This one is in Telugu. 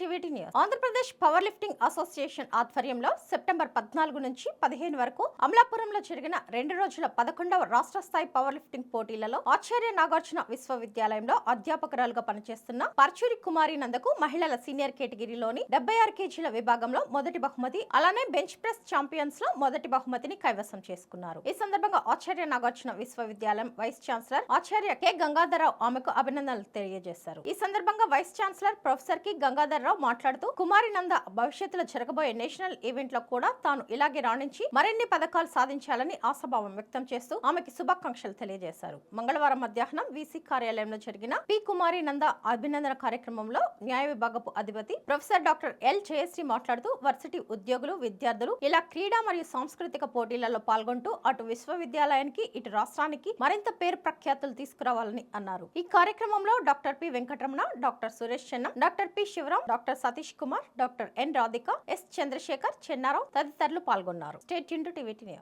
TVT news. Andhra Pradesh power lifting association ఆధ్వర్యంలో సెప్టెంబర్ పద్నాలుగు నుంచి పదిహేను వరకు అమలాపురంలో జరిగిన రెండు రోజుల పదకొండవ రాష్ట్ర స్థాయి పవర్ లిఫ్టింగ్ పోటీలలో ఆచార్య నాగార్జున విశ్వవిద్యాలయంలో అధ్యాపకురాలుగా పనిచేస్తున్న పర్చూరి కుమారి నందకు మహిళల సీనియర్ కేటగిరీలోని డెబ్బై ఆరు కేజీల విభాగంలో మొదటి బహుమతి అలానే బెంచ్ ప్రెస్ ఛాంపియన్స్లో మొదటి బహుమతిని కైవసం చేసుకున్నారు. ఈ సందర్భంగా ఆచార్య నాగార్జున విశ్వవిద్యాలయం vice chancellor Acharya K. Gangadhararao ఆమెకు అభినందనలు తెలియజేశారు. ఈ సందర్భంగా వైస్ ఛాన్సలర్ ప్రొఫెసర్కి. గంగాధర్ రావు మాట్లాడుతూ కుమారి నంద భవిష్యత్తులో జరగబోయే నేషనల్ ఈవెంట్లో కూడా తాను ఇలాగే రాణించి మరిన్ని పథకాలు సాధించాలని ఆశాభావం వ్యక్తం చేస్తూ ఆమెకి శుభాకాంక్షలు తెలియజేశారు. మంగళవారం మధ్యాహ్నం వీసీ కార్యాలయంలో జరిగిన పి. కుమారి నంద అభినందన కార్యక్రమంలో న్యాయ విభాగపు అధిపతి ప్రొఫెసర్ డాక్టర్ ఎల్. జయశ్రీ మాట్లాడుతూ వర్సిటీ ఉద్యోగులు విద్యార్థులు ఇలా క్రీడా మరియు సాంస్కృతిక పోటీలలో పాల్గొంటూ అటు విశ్వవిద్యాలయానికి ఇటు రాష్ట్రానికి మరింత పేరు ప్రఖ్యాతులు తీసుకురావాలని అన్నారు. ఈ కార్యక్రమంలో doctor P. Venkataramana doctor Suresh Chennam doctor P. Sivaram doctor Satish Kumar doctor N Radhika S Chandrasekhar Chennarao తదితరులు పాల్గొన్నారు. స్టేట్ యూన్ టీవీ